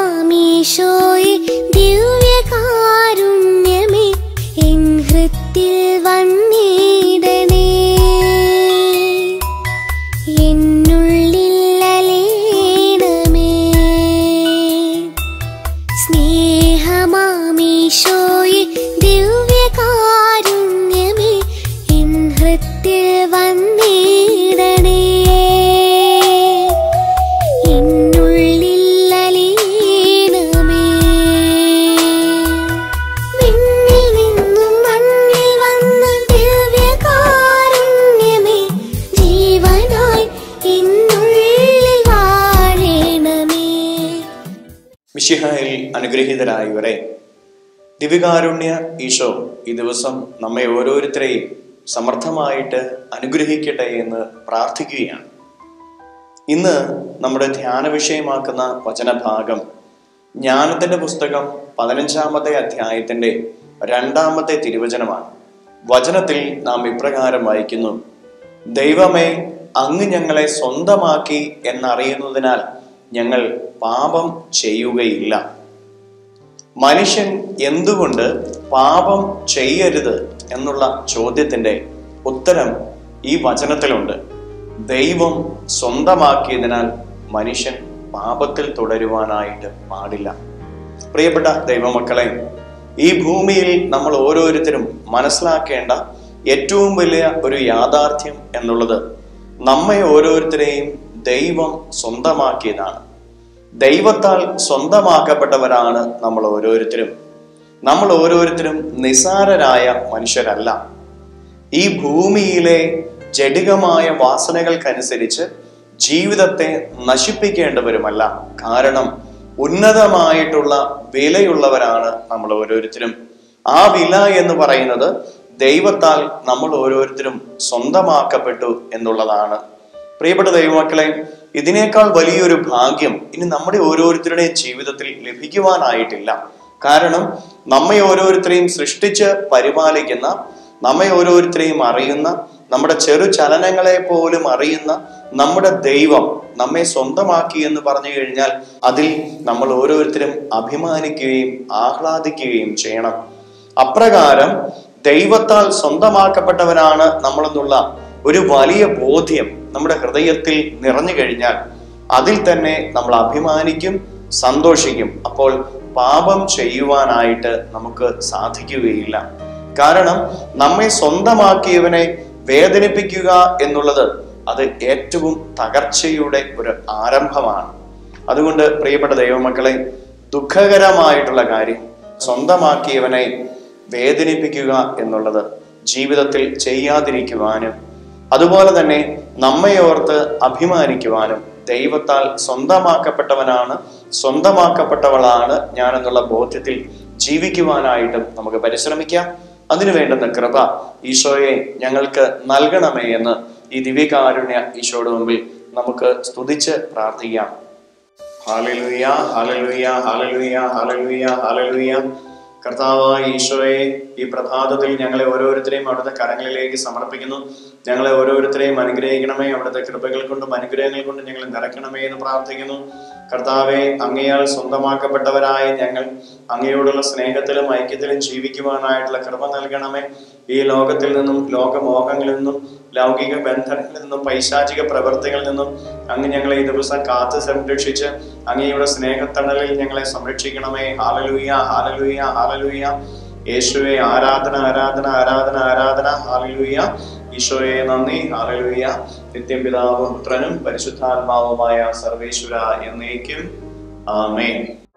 സ്നേഹമാമീശോയെ ദിവ്യകാരുണ്യമേ എൻ ഹൃത്തിൽ വന്നിടനേ എന്നുള്ളിൽ അലീണമേ ദിവ്യകാരുണ്യമേ മിശിഹായിൽ അനുഗ്രഹീതരായവരെ. ദിവ്യകാരുണ്യ ഈശോ ഈ ദിവസം നമ്മെ ഓരോരുത്തരെയും സമർത്ഥമായിട്ട് അനുഗ്രഹിക്കട്ടെ എന്ന് പ്രാർത്ഥിക്കുകയാണ്. ഇന്ന് നമ്മുടെ ധ്യാന വിഷയമാക്കുന്ന വചനഭാഗം ജ്ഞാനത്തിന്റെ പുസ്തകം പതിനഞ്ചാമത്തെ അധ്യായത്തിന്റെ രണ്ടാമത്തെ തിരുവചനമാണ്. വചനത്തിൽ നാം ഇപ്രകാരം വായിക്കുന്നു. ദൈവമേ അങ്ങ് ഞങ്ങളെ സ്വന്തമാക്കി എന്നറിയുന്നതിനാൽ ഞങ്ങൾ പാപം ചെയ്യുകയില്ല. മനുഷ്യൻ എന്തുകൊണ്ട് പാപം ചെയ്യരുത് എന്നുള്ള ചോദ്യത്തിന്റെ ഉത്തരം ഈ വചനത്തിലുണ്ട്. ദൈവം സ്വന്തമാക്കിയതിനാൽ മനുഷ്യൻ പാപത്തിൽ തുടരുവാനായിട്ട് പാടില്ല. പ്രിയപ്പെട്ട ദൈവമക്കളെ ഈ ഭൂമിയിൽ നമ്മൾ ഓരോരുത്തരും മനസ്സിലാക്കേണ്ട ഏറ്റവും വലിയ ഒരു യാഥാർത്ഥ്യം എന്നുള്ളത് നമ്മെ ഓരോരുത്തരെയും ദൈവം സ്വന്തമാക്കിയതാണ്. ദൈവത്താൽ സ്വന്തമാക്കപ്പെട്ടവരാണ് നമ്മൾ ഓരോരുത്തരും. നമ്മൾ ഓരോരുത്തരും നിസാരരായ മനുഷ്യരല്ല. ഈ ഭൂമിയിലെ ജടികമായ വാസനകൾക്കനുസരിച്ച് ജീവിതത്തെ നശിപ്പിക്കേണ്ടവരുമല്ല. കാരണം ഉന്നതമായിട്ടുള്ള വിലയുള്ളവരാണ് നമ്മൾ ഓരോരുത്തരും. ആ വില എന്ന് പറയുന്നത് ദൈവത്താൽ നമ്മൾ ഓരോരുത്തരും സ്വന്തമാക്കപ്പെട്ടു എന്നുള്ളതാണ്. പ്രിയപ്പെട്ട ദൈവമക്കളെ ഇതിനേക്കാൾ വലിയൊരു ഭാഗ്യം ഇനി നമ്മുടെ ഓരോരുത്തരുടെയും ജീവിതത്തിൽ ലഭിക്കുവാനായിട്ടില്ല. കാരണം നമ്മെ ഓരോരുത്തരെയും സൃഷ്ടിച്ച് പരിപാലിക്കുന്ന നമ്മെ ഓരോരുത്തരെയും അറിയുന്ന നമ്മുടെ ചെറു ചലനങ്ങളെ പോലും അറിയുന്ന നമ്മുടെ ദൈവം നമ്മെ സ്വന്തമാക്കി എന്ന് പറഞ്ഞു കഴിഞ്ഞാൽ അതിൽ നമ്മൾ ഓരോരുത്തരും അഭിമാനിക്കുകയും ആഹ്ലാദിക്കുകയും ചെയ്യണം. അപ്രകാരം ദൈവത്താൽ സ്വന്തമാക്കപ്പെട്ടവനാണ് നമ്മളെന്നുള്ള ഒരു വലിയ ബോധ്യം നമ്മുടെ ഹൃദയത്തിൽ നിറഞ്ഞു കഴിഞ്ഞാൽ അതിൽ തന്നെ നമ്മൾ അഭിമാനിക്കും സന്തോഷിക്കും. അപ്പോൾ പാപം ചെയ്യുവാനായിട്ട് നമുക്ക് സാധിക്കുകയില്ല. കാരണം നമ്മെ സ്വന്തമാക്കിയവനെ വേദനിപ്പിക്കുക എന്നുള്ളത് അത് ഏറ്റവും തകർച്ചയുടെ ഒരു ആരംഭമാണ്. അതുകൊണ്ട് പ്രിയപ്പെട്ട ദൈവമക്കളെ ദുഃഖകരമായിട്ടുള്ള കാര്യം സ്വന്തമാക്കിയവനെ വേദനിപ്പിക്കുക എന്നുള്ളത് ജീവിതത്തിൽ ചെയ്യാതിരിക്കുവാനും അതുപോലെ തന്നെ നമ്മയോർത്ത് അഭിമാനിക്കുവാനും ദൈവത്താൽ സ്വന്തമാക്കപ്പെട്ടവനാണ് സ്വന്തമാക്കപ്പെട്ടവളാണ് ഞാൻ എന്നുള്ള ബോധ്യത്തിൽ ജീവിക്കുവാനായിട്ടും നമുക്ക് പരിശ്രമിക്കാം. അതിനു വേണ്ടുന്ന കൃപ ഈശോയെ ഞങ്ങൾക്ക് നൽകണമേ എന്ന് ഈ ദിവ്യകാരുണ്യ ഈശോയുടെ മുമ്പിൽ നമുക്ക് സ്തുതിച്ച് പ്രാർത്ഥിക്കാം. ഹാലലുയ ഹാലലുയ ഹാലലുയ ഹാലലുയ ഹാലലുയ. കർത്താവായ ഈശോയെ ഈ പ്രഭാതത്തിൽ ഞങ്ങളെ ഓരോരുത്തരെയും അവിടുത്തെ കരങ്ങളിലേക്ക് സമർപ്പിക്കുന്നു. ഞങ്ങളെ ഓരോരുത്തരെയും അനുഗ്രഹിക്കണമേ. അവിടുത്തെ കൃപകൾ കൊണ്ടും അനുഗ്രഹങ്ങൾ കൊണ്ടും ഞങ്ങളെ നിറയ്ക്കണമേ എന്ന് പ്രാർത്ഥിക്കുന്നു. കർത്താവെ അങ്ങയാൽ സ്വന്തമാക്കപ്പെട്ടവരായ ഞങ്ങൾ അങ്ങയോടുള്ള സ്നേഹത്തിലും ഐക്യത്തിലും ജീവിക്കുവാനായിട്ടുള്ള കൃപ നൽകണമേ. ഈ ലോകത്തിൽ നിന്നും ലോകമോഹങ്ങളിൽ നിന്നും ലൗകിക ബന്ധങ്ങളിൽ നിന്നും പൈശാചിക പ്രവൃത്തികളിൽ നിന്നും അങ്ങ് ഞങ്ങളെ ഈ ദിവസം കാത്ത് സംരക്ഷിച്ച് അങ്ങയുടെ സ്നേഹത്തണലിൽ ഞങ്ങളെ സംരക്ഷിക്കണമേ. ഹാലലൂയ ഹാലലൂയ ഹാലലൂയ യേശുവെ ആരാധന ആരാധന ആരാധന ആരാധന. ഹാലലൂയ ഈശോയെ നന്ദി. ഹാലലൂയ നിത്യം പിതാവും പുത്രനും പരിശുദ്ധാത്മാവുമായ സർവേശ്വര എന്നേക്കും. ആമേൻ.